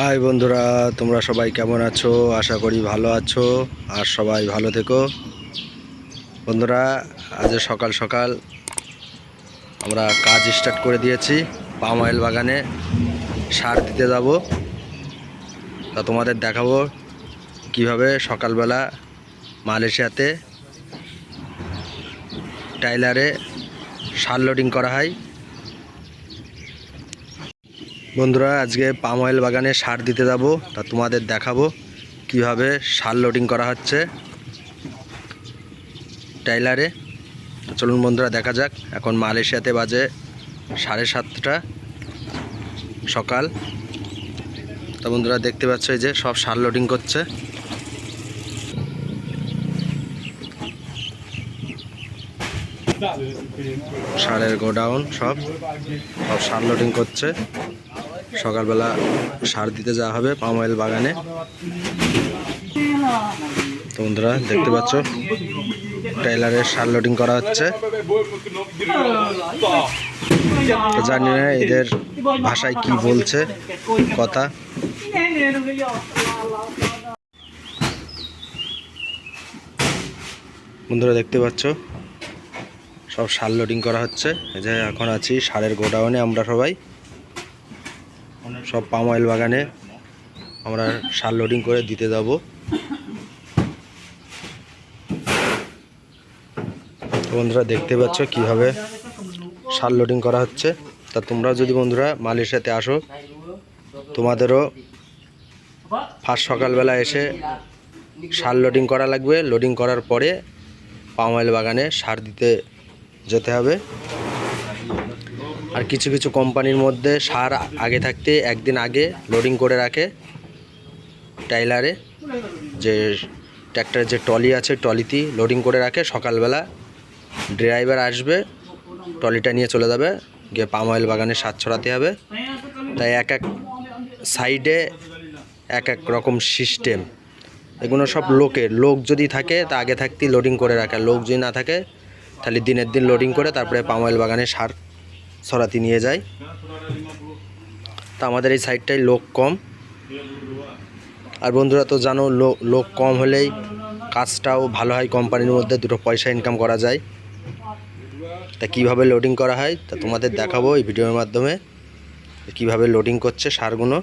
High বন্ধুরা, তোমরা সবাই কেমন আছো? আশা করি ভালো আছো, আর সবাই ভালো থেকো। বন্ধুরা, আজ সকাল সকাল আমরা কাজ স্টার্ট করে দিয়েছি পাম অয়েল বাগানে সার দিতে যাব। তা তোমাদের দেখাবো কীভাবে সকালবেলা মালয়েশিয়াতে টাইলারে সার লোডিং করা হয়। বন্ধুরা, আজকে পাম অয়েল বাগানে সার দিতে যাব। তা তোমাদের দেখাবো কীভাবে সার লোডিং করা হচ্ছে টাইলারে চলুন বন্ধুরা, দেখা যাক। এখন মালয়েশিয়াতে বাজে সাড়ে সাতটা সকাল। তো বন্ধুরা, দেখতে পাচ্ছ যে সব সার লোডিং করছে। সারের গোডাউন সব সব সার লোডিং করছে। সকালবেলা সার দিতে যাওয়া হবে পাম অয়েল বাগানে। তো বন্ধুরা, দেখতে পাচ্ছ ট্রেলারের সার লোডিং করা হচ্ছে। জানি না এদের ভাষায় কি বলছে, কথা। বন্ধুরা, দেখতে পাচ্ছ, সব সার লোডিং করা হচ্ছে। এই যে এখন আছি সারের গোডাউনে আমরা সবাই। সব পাম অয়েল বাগানে আমরা সার লোডিং করে দিতে যাব। বন্ধুরা, দেখতে পাচ্ছ কীভাবে সার লোডিং করা হচ্ছে। তা তোমরা যদি বন্ধুরা মালয়েশিয়াতে আসো, তোমাদেরও ফার্স্ট সকালবেলা এসে সার লোডিং করা লাগবে। লোডিং করার পরে পাম অয়েল বাগানে সার দিতে যেতে হবে। আর কিছু কিছু কোম্পানির মধ্যে সার আগে থাকতে একদিন আগে লোডিং করে রাখে টাইলারে যে ট্র্যাক্টরের যে ট্রলি আছে, ট্রলিতেই লোডিং করে রাখে। সকালবেলা ড্রাইভার আসবে, ট্রলিটা নিয়ে চলে যাবে। গিয়ে পাম অয়েল বাগানে সার ছড়াতে হবে। তাই এক এক সাইডে এক এক রকম সিস্টেম এগুলো সব লোকের লোক যদি থাকে, তা আগে থাকতেই লোডিং করে রাখে। লোক যদি না থাকে, তাহলে দিনের দিন লোডিং করে তারপরে পাম অয়েল বাগানে সার সরাতি নিয়ে যায়। তা আমাদের এই সাইডটায় লোক কম। আর বন্ধুরা তো জানো লোক কম হলেই কাজটাও ভালো হয় কোম্পানির মধ্যে, দুটো পয়সা ইনকাম করা যায়। তা কীভাবে লোডিং করা হয়, তা তোমাদের দেখাবো এই ভিডিওর মাধ্যমে। কীভাবে লোডিং করছে সারগুলো।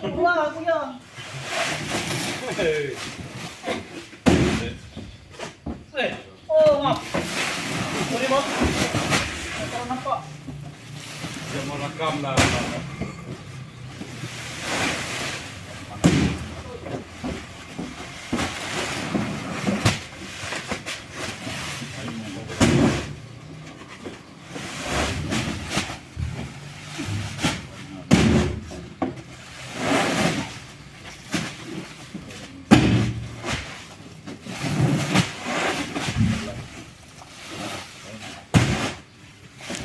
Come on, come on.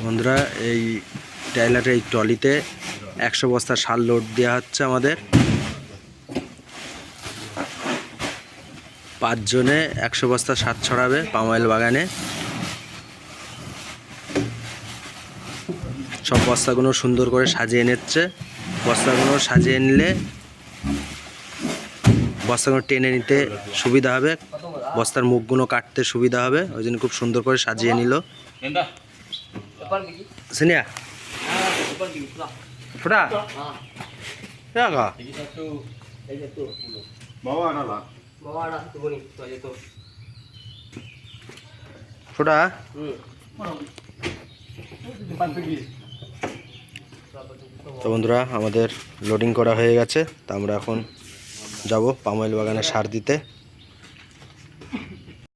বন্ধুরা, এই টাইলারের এই ট্রলিতে একশো বস্তা সার লোড দেওয়া হচ্ছে আমাদের। পাঁচজনে একশো বস্তা সার ছড়াবে পাম বাগানে। সব বস্তাগুলো সুন্দর করে সাজিয়ে নিচ্ছে। বস্তাগুলো সাজিয়ে নিলে বস্তাগুলো টেনে নিতে সুবিধা হবে। বস্তার মুখগুলো কাটতে সুবিধা হবে, ওই জন্য খুব সুন্দর করে সাজিয়ে নিল। সিনিয়া ফুটা রাখা Bawa anak lah. Bawa anak tunggu nih, tuh aja tuh. Hmm. Pergi. তো বন্ধুরা আমাদের লোডিং করা হয়ে গেছে তা আমরা এখন যাব পাম অয়েল বাগানে সার দিতে